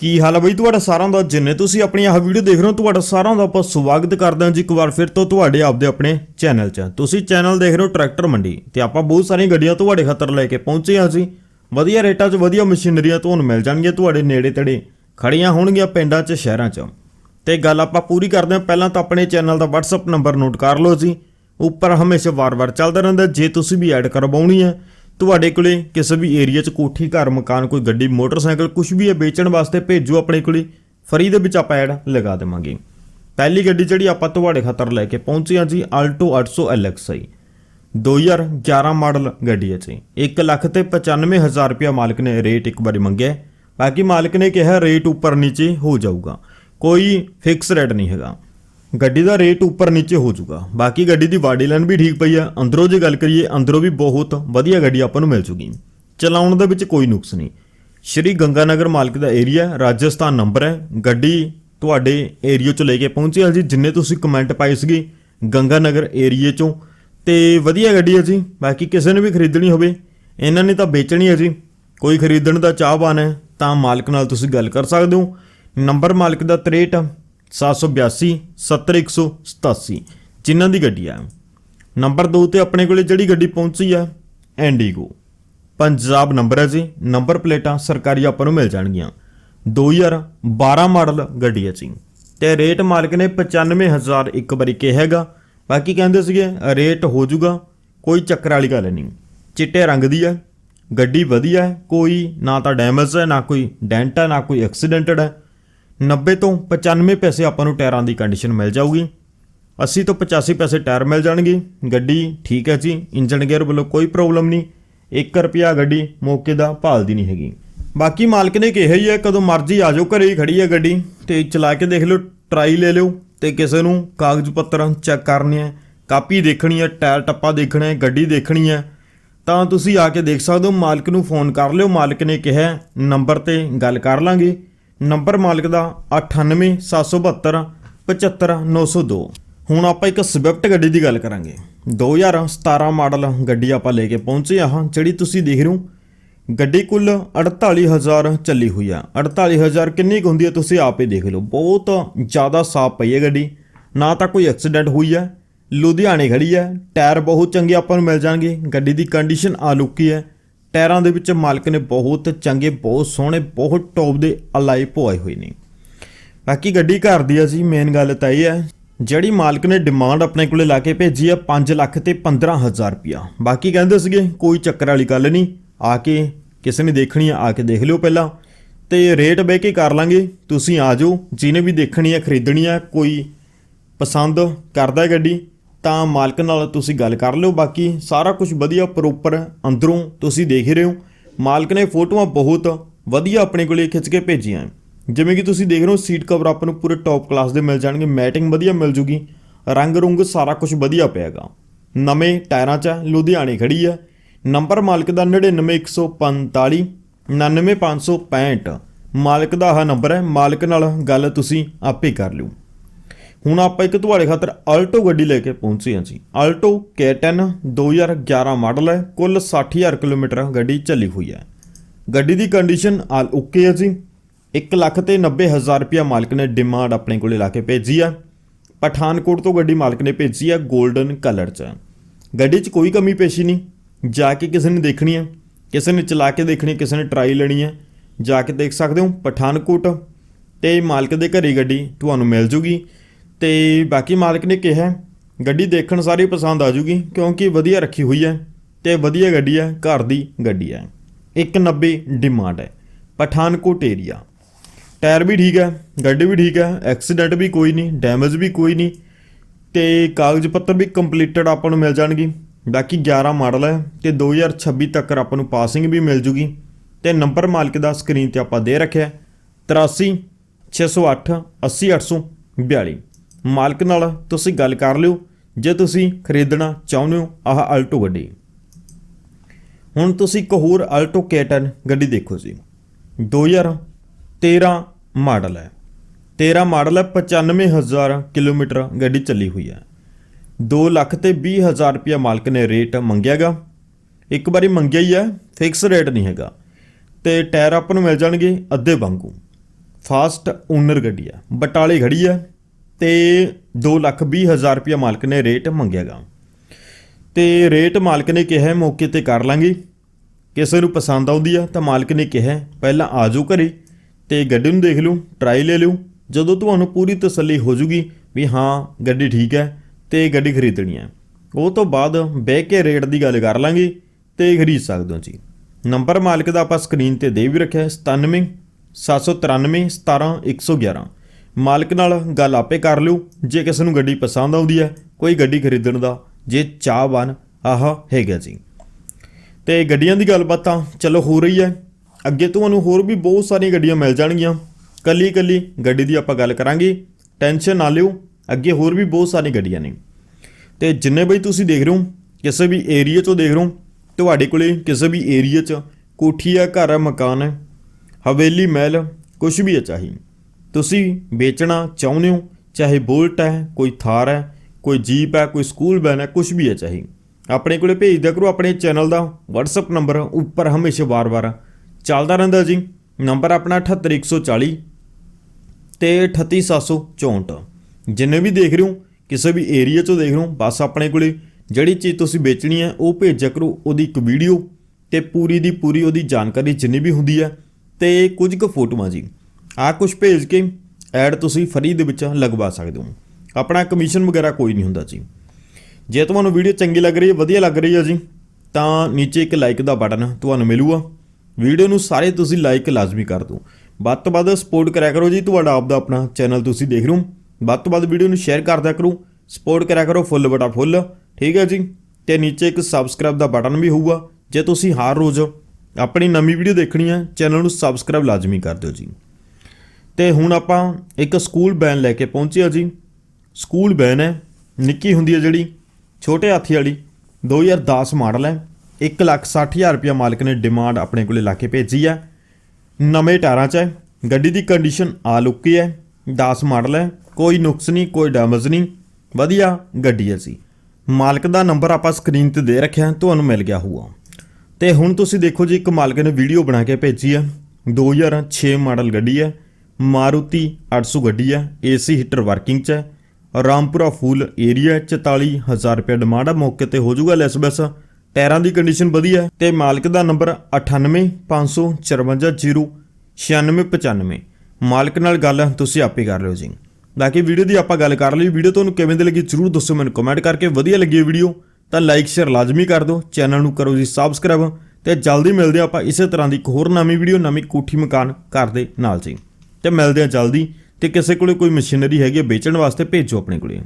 ਕੀ ਹਾਲ ਹੈ ਬਈ? ਤੁਹਾਡਾ ਸਾਰਿਆਂ ਦਾ ਜਿੰਨੇ ਤੁਸੀਂ ਆਪਣੀ ਆਹ ਵੀਡੀਓ ਦੇਖ ਰਹੇ ਹੋ, ਤੁਹਾਡਾ ਸਾਰਿਆਂ ਦਾ ਆਪਾਂ ਸਵਾਗਤ ਕਰਦੇ ਹਾਂ ਜੀ ਇੱਕ ਵਾਰ ਫਿਰ ਤੋਂ ਤੁਹਾਡੇ ਆਪਦੇ ਆਪਣੇ ਚੈਨਲ 'ਚ। ਤੁਸੀਂ ਚੈਨਲ ਦੇਖ ਰਹੇ ਹੋ ਟਰੈਕਟਰ ਮੰਡੀ ਤੇ ਆਪਾਂ ਬਹੁਤ ਸਾਰੀਆਂ ਗੱਡੀਆਂ ਤੁਹਾਡੇ ਖਾਤਰ ਲੈ ਕੇ ਪਹੁੰਚੇ ਹਾਂ ਜੀ। ਵਧੀਆ ਰੇਟਾਂ 'ਚ ਵਧੀਆ ਮਸ਼ੀਨਰੀਆਂ ਤੁਹਾਨੂੰ ਮਿਲ ਜਾਣਗੀਆਂ, ਤੁਹਾਡੇ ਨੇੜੇ ਤੇੜੇ ਖੜੀਆਂ ਹੋਣਗੀਆਂ ਪਿੰਡਾਂ 'ਚ, ਸ਼ਹਿਰਾਂ 'ਚ। ਤੇ ਗੱਲ ਆਪਾਂ ਪੂਰੀ ਕਰਦੇ ਹਾਂ। ਪਹਿਲਾਂ ਤਾਂ ਆਪਣੇ ਚੈਨਲ ਦਾ WhatsApp ਨੰਬਰ ਨੋਟ ਕਰ ਲਓ ਜੀ। ਉੱਪਰ ਹਮੇਸ਼ਾ ਵਾਰ-ਵਾਰ ਚੱਲਦਾ ਰਹਿੰਦਾ। ਜੇ ਤੁਸੀਂ ਵੀ ਐਡ ਕਰਵਾਉਣੀ ਹੈ ਤੁਹਾਡੇ ਕੋਲੇ ਕਿਸੇ ਵੀ ਏਰੀਆ 'ਚ ਕੋਠੀ, ਘਰ, ਮਕਾਨ, ਕੋਈ ਗੱਡੀ, ਮੋਟਰਸਾਈਕਲ ਕੁਝ ਵੀ ਹੈ ਵੇਚਣ ਵਾਸਤੇ ਭੇਜੋ ਆਪਣੇ ਕੋਲੇ, ਫਰੀ ਦੇ ਵਿੱਚ ਆਪਾਂ ਐਡ ਲਗਾ ਦੇਵਾਂਗੇ। ਪਹਿਲੀ ਗੱਡੀ ਜਿਹੜੀ ਆਪਾਂ ਤੁਹਾਡੇ ਖਾਤਰ ਲੈ ਕੇ ਪਹੁੰਚੇ ਹਾਂ ਜੀ ਆਲਟੋ 800 LXI 2011 ਮਾਡਲ ਗੱਡੀ ਹੈ ਜੀ। 1 ਲੱਖ ਤੇ 95000 ਰੁਪਇਆ ਮਾਲਕ ਨੇ ਰੇਟ ਇੱਕ ਵਾਰੀ ਮੰਗਿਆ ਬਾਕੀ ਮਾਲਕ ਨੇ ਕਿਹਾ ਰੇਟ ਉੱਪਰ ਨੀਚੇ ਹੋ ਜਾਊਗਾ। ਕੋਈ ਫਿਕਸ ਰੇਟ ਨਹੀਂ ਹੈਗਾ। ਗੱਡੀ ਦਾ ਰੇਟ ਉੱਪਰ ਨੀਚੇ ਹੋ ਜਾਊਗਾ। ਬਾਕੀ ਗੱਡੀ ਦੀ ਬਾਡੀ ਲਾਈਨ ਵੀ ਠੀਕ ਪਈ ਆ। ਅੰਦਰੋਂ ਜੇ ਗੱਲ ਕਰੀਏ, ਅੰਦਰੋਂ ਵੀ ਬਹੁਤ ਵਧੀਆ ਗੱਡੀ ਆਪਾਂ ਨੂੰ ਮਿਲ ਜੂਗੀ ਚਲਾਉਣ ਦੇ ਵਿੱਚ ਕੋਈ ਨੁਕਸ ਨਹੀਂ। ਸ਼੍ਰੀ ਗੰਗਾਨਗਰ ਮਾਲਕ ਦਾ ਏਰੀਆ ਰਾਜਸਥਾਨ ਨੰਬਰ ਹੈ। ਗੱਡੀ ਤੁਹਾਡੇ ਏਰੀਆ ਚੋਂ ਲੈ ਕੇ ਪਹੁੰਚੀ ਹੈ ਜੀ। ਜਿੰਨੇ ਤੁਸੀਂ ਕਮੈਂਟ ਪਾਏ ਸੀਗੇ ਗੰਗਾਨਗਰ ਏਰੀਏ ਚੋਂ। ਤੇ ਵਧੀਆ ਗੱਡੀ ਹੈ ਜੀ। ਬਾਕੀ ਕਿਸੇ ਨੇ ਵੀ ਖਰੀਦਣੀ ਹੋਵੇ, ਇਹਨਾਂ ਨੇ ਤਾਂ ਵੇਚਣੀ ਹੈ ਜੀ। ਕੋਈ ਖਰੀਦਣ ਦਾ ਚਾਹਵਾਨ ਹੈ, ਤਾਂ ਮਾਲਕ ਨਾਲ ਤੁਸੀਂ ਗੱਲ ਕਰ ਸਕਦੇ ਹੋ। ਨੰਬਰ ਮਾਲਕ ਦਾ 63 782 70187 ਜਿਨ੍ਹਾਂ ਦੀ ਗੱਡੀ ਆ। ਨੰਬਰ 2 ਤੇ ਆਪਣੇ ਕੋਲੇ ਜਿਹੜੀ ਗੱਡੀ ਪਹੁੰਚੀ ਆ ਐਂਡੀਗੋ ਪੰਜਾਬ ਨੰਬਰ ਹੈ ਜੀ, ਨੰਬਰ ਪਲੇਟਾਂ ਸਰਕਾਰੀ ਆਪਾਂ ਨੂੰ ਮਿਲ ਜਾਣਗੀਆਂ। 2012 ਮਾਡਲ ਗੱਡੀ ਹੈ ਜੀ। ਤੇ ਰੇਟ ਮਾਲਕ ਨੇ 95000 ਇੱਕ ਵਾਰੀ ਕਿਹਾ ਹੈਗਾ। ਬਾਕੀ ਕਹਿੰਦੇ ਸੀਗੇ, ਰੇਟ ਹੋ ਜਾਊਗਾ, ਕੋਈ ਚੱਕਰ ਵਾਲੀ ਗੱਲ ਨਹੀਂ। ਚਿੱਟੇ ਰੰਗ ਦੀ ਹੈ, ਗੱਡੀ ਵਧੀਆ ਹੈ, ਕੋਈ ਨਾ ਤਾਂ ਡੈਮੇਜ ਹੈ, ਨਾ ਕੋਈ ਡੈਂਟ ਹੈ, ਨਾ ਕੋਈ ਐਕਸੀਡੈਂਟਡ ਹੈ। 90 ਤੋਂ 95 ਪੈਸੇ ਆਪਾਂ ਨੂੰ ਟਾਇਰਾਂ ਦੀ ਕੰਡੀਸ਼ਨ ਮਿਲ ਜਾਊਗੀ। 80 ਤੋਂ 85 ਪੈਸੇ ਟਾਇਰ ਮਿਲ ਜਾਣਗੇ। ਗੱਡੀ ਠੀਕ ਹੈ ਜੀ ਇੰਜਨ ਗੇਅਰ ਵੱਲੋਂ ਕੋਈ ਪ੍ਰੋਬਲਮ ਨਹੀਂ। 1 ਰੁਪਿਆ ਗੱਡੀ ਮੌਕੇ ਦਾ ਭਾਲ ਦੀ ਨਹੀਂ ਹੈਗੀ। ਬਾਕੀ ਮਾਲਕ ਨੇ ਕਿਹਾ ਹੀ ਹੈ, ਕਦੋਂ ਮਰਜ਼ੀ ਆ ਜਾਓ, ਘਰੇ ਹੀ ਖੜੀ ਹੈ ਗੱਡੀ। ਤੇ ਚਲਾ ਕੇ ਦੇਖ ਲਓ ਟਰਾਈ ਲੈ ਲਿਓ। ਤੇ ਕਿਸੇ ਨੂੰ ਕਾਗਜ਼ ਪੱਤਰ ਚੈੱਕ ਕਰਨੇ ਹੈ, ਕਾਪੀ ਦੇਖਣੀ ਹੈ, ਟਾਇਰ ਟੱਪਾ ਦੇਖਣਾ ਹੈ, ਗੱਡੀ ਦੇਖਣੀ ਹੈ। ਤਾਂ ਤੁਸੀਂ ਆ ਕੇ ਦੇਖ ਸਕਦੇ ਹੋ, ਮਾਲਕ ਨੂੰ ਫੋਨ ਕਰ ਲਿਓ। ਮਾਲਕ ਨੇ ਕਿਹਾ ਨੰਬਰ ਤੇ ਗੱਲ ਕਰ ਲਾਂਗੇ। ਨੰਬਰ ਮਾਲਕ ਦਾ 98772 75902 ਹੁਣ ਆਪਾਂ ਇੱਕ ਸਵਿਫਟ ਗੱਡੀ ਦੀ ਗੱਲ ਕਰਾਂਗੇ। 2017 ਮਾਡਲ ਗੱਡੀ ਆਪਾਂ ਲੈ ਕੇ ਪਹੁੰਚੇ ਹਾਂ, ਜਿਹੜੀ ਤੁਸੀਂ ਦੇਖ ਰਹੇ ਹੋ। ਗੱਡੀ ਕੁੱਲ 48000 ਚੱਲੀ ਹੋਈ ਆ। 48000 ਕਿੰਨੀ ਕੁ ਹੁੰਦੀ ਹੈ ਤੁਸੀਂ ਆਪੇ ਦੇਖ ਲਓ। ਬਹੁਤ ਜ਼ਿਆਦਾ ਸਾਫ਼ ਪਈ ਹੈ ਗੱਡੀ। ਨਾ ਤਾਂ ਕੋਈ ਐਕਸੀਡੈਂਟ ਹੋਈ ਹੈ ਲੁਧਿਆਣੇ ਖੜੀ ਹੈ ਟਾਇਰ ਬਹੁਤ ਚੰਗੇ ਆਪਾਂ ਨੂੰ ਮਿਲ ਜਾਣਗੇ। ਗੱਡੀ ਦੀ ਕੰਡੀਸ਼ਨ ਆਲੂਕੀ ਹੈ ਟਾਇਰਾਂ ਦੇ ਵਿੱਚ ਮਾਲਕ ਨੇ ਬਹੁਤ ਚੰਗੇ, ਬਹੁਤ ਸੋਹਣੇ, ਬਹੁਤ ਟੌਪ ਦੇ ਅਲਾਈ ਪਵਾਏ ਹੋਏ ਨੇ। ਬਾਕੀ ਗੱਡੀ ਘਰ ਦੀ ਆ ਜੀ ਮੇਨ ਗੱਲ ਤਾਂ ਇਹ ਹੈ, ਜਿਹੜੀ ਮਾਲਕ ਨੇ ਡਿਮਾਂਡ ਆਪਣੇ ਕੋਲੇ ਲਾ ਕੇ ਭੇਜੀ ਆ 5 ਲੱਖ ਤੇ 15000 ਰੁਪਿਆ ਬਾਕੀ ਕਹਿੰਦੇ ਸੀਗੇ, ਕੋਈ ਚੱਕਰ ਵਾਲੀ ਗੱਲ ਨਹੀਂ, ਆ ਕੇ ਕਿਸੇ ਨੇ ਦੇਖਣੀ ਆ ਆ ਕੇ ਦੇਖ ਲਿਓ ਪਹਿਲਾਂ। ਤੇ ਰੇਟ ਬਹਿ ਕੇ ਕਰ ਲਾਂਗੇ, ਤੁਸੀਂ ਆ ਜਾਓ, ਜਿਹਨੇ ਵੀ ਦੇਖਣੀ ਆ, ਖਰੀਦਣੀ ਆ, ਕੋਈ ਪਸੰਦ ਕਰਦਾ ਗੱਡੀ ਤਾਂ ਮਾਲਕ ਨਾਲ ਤੁਸੀਂ ਗੱਲ ਕਰ ਲਿਓ ਬਾਕੀ ਸਾਰਾ ਕੁਝ ਵਧੀਆ ਪ੍ਰੋਪਰ ਅੰਦਰੋਂ ਤੁਸੀਂ ਦੇਖ ਰਹੇ ਹੋ। ਮਾਲਕ ਨੇ ਫੋਟੋਆਂ ਬਹੁਤ ਵਧੀਆ ਆਪਣੇ ਕੋਲੇ ਖਿੱਚ ਕੇ ਭੇਜੀਆਂ ਜਿਵੇਂ ਕਿ ਤੁਸੀਂ ਦੇਖ ਰਹੇ ਹੋ ਸੀਟ ਕਵਰ ਆਪਾਂ ਨੂੰ ਪੂਰੇ ਟੌਪ ਕਲਾਸ ਦੇ ਮਿਲ ਜਾਣਗੇ ਮੈਟਿੰਗ ਵਧੀਆ ਮਿਲ ਜੂਗੀ ਰੰਗ ਰੁੰਗ ਸਾਰਾ ਕੁਝ ਵਧੀਆ ਪਿਆਗਾ। ਨਵੇਂ ਟਾਇਰਾਂ 'ਚ ਹੈ, ਲੁਧਿਆਣੇ ਖੜੀ ਹੈ ਨੰਬਰ ਮਾਲਕ ਦਾ 99145 99565 ਮਾਲਕ ਦਾ ਆਹ ਨੰਬਰ ਹੈ ਮਾਲਕ ਨਾਲ ਗੱਲ ਤੁਸੀਂ ਆਪੇ ਕਰ ਲਿਓ। ਹੁਣ ਆਪਾਂ ਇੱਕ ਤੁਹਾਡੇ ਖਾਤਰ ਆਲਟੋ ਗੱਡੀ ਲੈ ਕੇ ਪਹੁੰਚੇ ਹਾਂ ਜੀ। ਆਲਟੋ K10 2011 ਮਾਡਲ ਹੈ, ਕੁੱਲ 60000 ਕਿਲੋਮੀਟਰ ਗੱਡੀ ਚੱਲੀ ਹੋਈ ਹੈ। ਗੱਡੀ ਦੀ ਕੰਡੀਸ਼ਨ ਆਲ ਓਕੇ ਹੈ ਜੀ। 1 ਲੱਖ ਤੇ 90000 ਰੁਪਇਆ ਮਾਲਕ ਨੇ ਡਿਮਾਂਡ ਆਪਣੇ ਕੋਲੇ ਲਾ ਕੇ ਭੇਜੀ ਹੈ ਪਠਾਨਕੋਟ ਤੋਂ ਗੱਡੀ ਮਾਲਕ ਨੇ ਭੇਜੀ ਹੈ 골ਡਨ ਕਲਰ 'ਚ। ਗੱਡੀ 'ਚ ਕੋਈ ਕਮੀ ਪੇਸ਼ੀ ਨਹੀਂ। ਜਾ ਕੇ ਕਿਸੇ ਨੇ ਦੇਖਣੀ ਹੈ। ਕਿਸੇ ਨੇ ਚਲਾ ਕੇ ਦੇਖਣੀ ਕਿਸੇ ਨੇ ਟਰਾਈ ਲੈਣੀ ਹੈ। ਜਾ ਕੇ ਦੇਖ ਸਕਦੇ ਹੋ, ਪਠਾਨਕੋਟ ਤੇ ਮਾਲਕ ਦੇ ਘਰੇ ਗੱਡੀ ਤੁਹਾਨੂੰ ਮਿਲ ਜੂਗੀ। ਤੇ ਬਾਕੀ ਮਾਲਕ ਨੇ ਕਿਹਾ ਗੱਡੀ ਦੇਖਣ ਸਾਰੀ ਪਸੰਦ ਆ ਜੂਗੀ ਕਿਉਂਕਿ ਵਧੀਆ ਰੱਖੀ ਹੋਈ ਹੈ ਤੇ ਵਧੀਆ ਗੱਡੀ ਹੈ ਘਰ ਦੀ ਗੱਡੀ ਹੈ। 190 ਡਿਮਾਂਡ ਹੈ ਪਠਾਨਕੋਟ ਏਰੀਆ ਟਾਇਰ ਵੀ ਠੀਕ ਹੈ ਗੱਡੀ ਵੀ ਠੀਕ ਹੈ ਐਕਸੀਡੈਂਟ ਵੀ ਕੋਈ ਨਹੀਂ ਡੈਮੇਜ ਵੀ ਕੋਈ ਨਹੀਂ ਤੇ ਕਾਗਜ਼ ਪੱਤਰ ਵੀ ਕੰਪਲੀਟਡ ਆਪਾਂ ਨੂੰ ਮਿਲ ਜਾਣਗੇ। ਬਾਕੀ 11 ਮਾਡਲ ਹੈ ਤੇ 2026 ਤੱਕ ਆਪਾਂ ਨੂੰ ਪਾਸਿੰਗ ਵੀ ਮਿਲ ਜੂਗੀ ਤੇ ਨੰਬਰ ਮਾਲਕ ਦਾ ਸਕਰੀਨ ਤੇ ਆਪਾਂ ਦੇ ਰੱਖਿਆ ਹੈ, 83 608 80842 ਮਾਲਕ ਨਾਲ ਤੁਸੀਂ ਗੱਲ ਕਰ ਲਿਓ, ਜੇ ਤੁਸੀਂ ਖਰੀਦਣਾ ਚਾਹੁੰਦੇ ਹੋ, ਆਹ ਆਲਟੋ ਗੱਡੀ। ਹੁਣ ਤੁਸੀਂ ਇੱਕ ਹੋਰ ਆਲਟੋ K10 ਗੱਡੀ ਦੇਖੋ ਜੀ। 2013 ਮਾਡਲ ਹੈ। 13 ਮਾਡਲ ਹੈ 95000 ਕਿਲੋਮੀਟਰ ਗੱਡੀ ਚੱਲੀ ਹੋਈ ਹੈ। 2 ਲੱਖ ਤੇ 20000 ਰੁਪਇਆ ਮਾਲਕ ਨੇ ਰੇਟ ਮੰਗਿਆਗਾ ਇੱਕ ਵਾਰੀ ਮੰਗਿਆ ਹੀ ਹੈ, ਫਿਕਸ ਰੇਟ ਨਹੀਂ ਹੈਗਾ। ਤੇ ਟਾਇਰ ਆਪਾਂ ਨੂੰ ਮਿਲ ਜਾਣਗੇ ਅੱਧੇ ਵਾਂਗੂ। ਫਾਸਟ ਓਨਰ ਗੱਡੀ ਆ ਬਟਾਲੇ ਖੜੀ ਆ ਤੇ 2 ਲੱਖ ਵੀਹ ਹਜ਼ਾਰ ਰੁਪਇਆ ਮਾਲਕ ਨੇ ਰੇਟ ਮੰਗਿਆਗਾ। ਤੇ ਰੇਟ ਮਾਲਕ ਨੇ ਕਿਹਾ ਮੌਕੇ ਤੇ ਕਰ ਲਾਂਗੇ। ਕਿਸੇ ਨੂੰ ਪਸੰਦ ਆਉਂਦੀ ਆ ਤਾਂ ਮਾਲਕ ਨੇ ਕਿਹਾ ਪਹਿਲਾਂ ਆ ਜਾਓ ਘਰੇ ਤੇ ਗੱਡੀ ਨੂੰ ਦੇਖ ਲਓ ਟਰਾਈ ਲੈ ਲਿਓ। ਜਦੋਂ ਤੁਹਾਨੂੰ ਪੂਰੀ ਤਸੱਲੀ ਹੋ ਜੂਗੀ ਵੀ ਹਾਂ ਗੱਡੀ ਠੀਕ ਹੈ ਤੇ ਗੱਡੀ ਖਰੀਦਣੀ ਹੈ। ਉਹ ਤੋਂ ਬਾਅਦ ਬਹਿ ਕੇ ਰੇਟ ਦੀ ਗੱਲ ਕਰ ਲਾਂਗੇ ਤੇ ਖਰੀਦ ਸਕਦੇ ਹੋ ਜੀ। ਨੰਬਰ ਮਾਲਕ ਦਾ ਆਪਾਂ ਸਕਰੀਨ ਤੇ ਦੇ ਵੀ ਰੱਖਿਆ ਹੈ, 97 793 17 111 ਮਾਲਕ ਨਾਲ ਗੱਲ ਆਪੇ ਕਰ ਲਿਓ। ਜੇ ਕਿਸੇ ਨੂੰ ਗੱਡੀ ਪਸੰਦ ਆਉਂਦੀ ਹੈ, ਕੋਈ ਗੱਡੀ ਖਰੀਦਣ ਦਾ। ਜੇ ਚਾਹਵਾਨ ਆਹ ਹੈਗਾ ਜੀ। ਤੇ ਗੱਡੀਆਂ ਦੀ ਗੱਲਬਾਤ ਤਾਂ ਚਲੋ ਹੋ ਰਹੀ ਹੈ। ਅੱਗੇ ਤੁਹਾਨੂੰ ਹੋਰ ਵੀ ਬਹੁਤ ਸਾਰੀਆਂ ਗੱਡੀਆਂ ਮਿਲ ਜਾਣਗੀਆਂ। ਕੱਲੀ ਕੱਲੀ ਗੱਡੀ ਦੀ ਆਪਾਂ ਗੱਲ ਕਰਾਂਗੇ। ਟੈਨਸ਼ਨ ਨਾ ਲਿਓ, ਅੱਗੇ ਹੋਰ ਵੀ ਬਹੁਤ ਸਾਰੀਆਂ ਗੱਡੀਆਂ ਨੇ। ਤੇ ਜਿੰਨੇ ਬਈ ਤੁਸੀਂ ਦੇਖ ਰਹੇ ਹੋ, ਕਿਸੇ ਵੀ ਏਰੀਆ 'ਚੋਂ ਦੇਖ ਰਹੇ ਹੋ, ਤੁਹਾਡੇ ਕੋਲੇ ਕਿਸੇ ਵੀ ਏਰੀਆ 'ਚ ਕੋਠੀ ਆ ਘਰ ਆ ਮਕਾਨ ਹੈ, ਹਵੇਲੀ, ਮਹਿਲ ਕੁਝ ਵੀ ਹੈ ਚਾਹੀ। ਤੁਸੀਂ ਵੇਚਣਾ ਚਾਹੁੰਦੇ ਹੋ, ਚਾਹੇ ਬੁਲਟ ਹੈ, ਕੋਈ ਥਾਰ ਹੈ, ਕੋਈ ਜੀਪ ਹੈ, ਕੋਈ ਸਕੂਲ ਵੈਨ ਹੈ ਕੁਝ ਵੀ ਹੈ ਚਾਹੀ। ਆਪਣੇ ਕੋਲੇ ਭੇਜ ਦਿਆ ਕਰੋ, ਆਪਣੇ ਚੈਨਲ ਦਾ WhatsApp ਨੰਬਰ ਉੱਪਰ ਹਮੇਸ਼ਾ ਵਾਰ-ਵਾਰ। ਚੱਲਦਾ ਰਹਿੰਦਾ ਜੀ। ਨੰਬਰ ਆਪਣਾ 78140 ਤੇ 38764 ਜਿੰਨੇ ਵੀ ਦੇਖ ਰਹੇ ਹੋ, ਕਿਸੇ ਵੀ ਏਰੀਆ 'ਚੋਂ ਦੇਖ ਰਹੇ ਹੋ, ਬਸ ਆਪਣੇ ਕੋਲੇ ਜਿਹੜੀ ਚੀਜ਼ ਤੁਸੀਂ ਵੇਚਣੀ ਹੈ, ਉਹ ਭੇਜਿਆ ਕਰੋ। ਉਹਦੀ ਇੱਕ ਵੀਡੀਓ ਤੇ ਪੂਰੀ ਦੀ ਪੂਰੀ ਉਹਦੀ ਜਾਣਕਾਰੀ ਜਿੰਨੀ ਵੀ ਹੁੰਦੀ ਹੈ, ਤੇ ਕੁਝ ਕੁ ਫੋਟੋਆਂ ਜੀ। ਆਹ ਕੁਝ ਭੇਜ ਕੇ ਐਡ ਤੁਸੀਂ ਫਰੀ ਦੇ ਵਿੱਚ ਲਗਵਾ ਸਕਦੇ ਹੋ। ਆਪਣਾ ਕਮਿਸ਼ਨ ਵਗੈਰਾ ਕੋਈ ਨਹੀਂ ਹੁੰਦਾ ਜੀ। ਜੇ ਤੁਹਾਨੂੰ ਵੀਡੀਓ ਚੰਗੀ ਲੱਗ ਰਹੀ ਹੈ, ਵਧੀਆ ਲੱਗ ਰਹੀ ਹੈ ਜੀ, ਤਾਂ ਨੀਚੇ ਇੱਕ ਲਾਈਕ ਦਾ ਬਟਨ ਤੁਹਾਨੂੰ ਮਿਲੂਗਾ। ਵੀਡੀਓ ਨੂੰ ਸਾਰੇ ਤੁਸੀਂ ਲਾਈਕ ਲਾਜ਼ਮੀ ਕਰ ਦਿਓ। ਵੱਧ ਤੋਂ ਵੱਧ ਸਪੋਰਟ ਕਰਿਆ ਕਰੋ ਜੀ, ਤੁਹਾਡਾ ਆਪ ਦਾ ਆਪਣਾ ਚੈਨਲ ਤੁਸੀਂ ਦੇਖ ਰਹੇ ਹੋ। ਵੱਧ ਤੋਂ ਵੱਧ ਵੀਡੀਓ ਨੂੰ ਸ਼ੇਅਰ ਕਰਦਿਆ ਕਰੋ। ਸਪੋਰਟ ਕਰਿਆ ਕਰੋ ਫੁੱਲ ਬਟਾ ਫੁੱਲ ਠੀਕ ਹੈ ਜੀ? ਤੇ ਨੀਚੇ ਇੱਕ ਸਬਸਕ੍ਰਾਈਬ ਦਾ ਬਟਨ ਵੀ ਹੋਊਗਾ। ਜੇ ਤੁਸੀਂ ਹਰ ਰੋਜ਼ ਆਪਣੀ ਨਵੀਂ ਵੀਡੀਓ ਦੇਖਣੀ ਹੈ ਚੈਨਲ ਨੂੰ ਸਬਸਕ੍ਰਾਈਬ ਲਾਜ਼ਮੀ ਕਰ ਦਿਓ ਜੀ। ਤੇ ਹੁਣ ਆਪਾਂ ਇੱਕ ਸਕੂਲ ਵੈਨ ਲੈ ਕੇ ਪਹੁੰਚੇ ਹਾਂ ਜੀ। ਸਕੂਲ ਵੈਨ ਹੈ, ਨਿੱਕੀ ਹੁੰਦੀ ਹੈ ਜਿਹੜੀ, ਛੋਟੇ ਹਾਥੀ ਵਾਲੀ 2010 ਮਾਡਲ ਹੈ। 160000 ਰੁਪਇਆ ਮਾਲਕ ਨੇ ਡਿਮਾਂਡ ਆਪਣੇ ਕੋਲੇ ਲਾ ਕੇ ਭੇਜੀ ਹੈ। ਨਵੇਂ ਟਾਇਰਾਂ 'ਚ ਹੈ, ਗੱਡੀ ਦੀ ਕੰਡੀਸ਼ਨ ਆ ਲੁੱਕੀ ਹੈ 10 ਮਾਡਲ ਹੈ, ਕੋਈ ਨੁਕਸ ਨਹੀਂ, ਕੋਈ ਡੈਮੇਜ ਨਹੀਂ, ਵਧੀਆ ਗੱਡੀ ਹੈ ਸੀ ਮਾਲਕ ਦਾ ਨੰਬਰ ਆਪਾਂ ਸਕਰੀਨ ਤੇ ਦੇ ਰੱਖਿਆ, ਤੁਹਾਨੂੰ ਮਿਲ ਗਿਆ ਹੋਊਗਾ। ਤੇ ਹੁਣ ਤੁਸੀਂ ਦੇਖੋ ਜੀ, ਇੱਕ ਮਾਲਕ ਨੇ ਵੀਡੀਓ ਬਣਾ ਕੇ ਭੇਜੀ ਹੈ 2006 ਮਾਡਲ ਗੱਡੀ ਹੈ। ਮਾਰੂਤੀ 800 ਗੱਡੀ ਹੈ ਏਸੀ ਹੀਟਰ ਵਰਕਿੰਗ 'ਚ ਹੈ ਰਾਮਪੁਰਾ ਫੂਲ ਏਰੀਆ 44000 ਰੁਪਏ ਡਿਮਾਂਡ ਆ, ਮੌਕੇ ਤੇ ਹੋ ਜਾਊਗਾ ਲੈਸ ਬੈਸ। ਟਾਇਰਾਂ ਦੀ ਕੰਡੀਸ਼ਨ ਵਧੀਆ ਹੈ ਤੇ ਮਾਲਕ ਦਾ ਨੰਬਰ 9855409695 ਮਾਲਕ ਨਾਲ ਗੱਲ ਤੁਸੀਂ ਆਪੇ ਕਰ ਲਿਓ ਜੀ। ਬਾਕੀ ਵੀਡੀਓ ਦੀ ਆਪਾਂ ਗੱਲ ਕਰ ਲਈ। ਵੀਡੀਓ ਤੁਹਾਨੂੰ ਕਿਵੇਂ ਦੀ ਲੱਗੀ ਜਰੂਰ ਦੱਸੋ ਮੈਨੂੰ ਕਮੈਂਟ ਕਰਕੇ। ਵਧੀਆ ਲੱਗੀ ਵੀਡੀਓ ਤਾਂ ਲਾਈਕ ਸ਼ੇਅਰ ਲਾਜ਼ਮੀ ਕਰ ਦਿਓ। ਚੈਨਲ ਨੂੰ ਕਰੋ ਜੀ ਸਬਸਕ੍ਰਾਈਬ ਤੇ ਜਲਦੀ ਮਿਲਦੇ ਹਾਂ ਆਪਾਂ ਇਸੇ ਤਰ੍ਹਾਂ ਦੀ ਇੱਕ ਹੋਰ ਨਵੀਂ ਵੀਡੀਓ, ਨਵੀਂ ਕੋਠੀ ਮਕਾਨ ਘਰ ਦੇ ਨਾਲ ਜੀ। ਤੇ ਮਿਲਦੇ ਹਾਂ ਜਲਦੀ ਤੇ ਕਿਸੇ ਕੋਲੇ ਕੋਈ ਮਸ਼ੀਨਰੀ ਹੈਗੀ ਆ ਵੇਚਣ ਵਾਸਤੇ ਭੇਜੋ ਆਪਣੇ ਕੋਲੇ।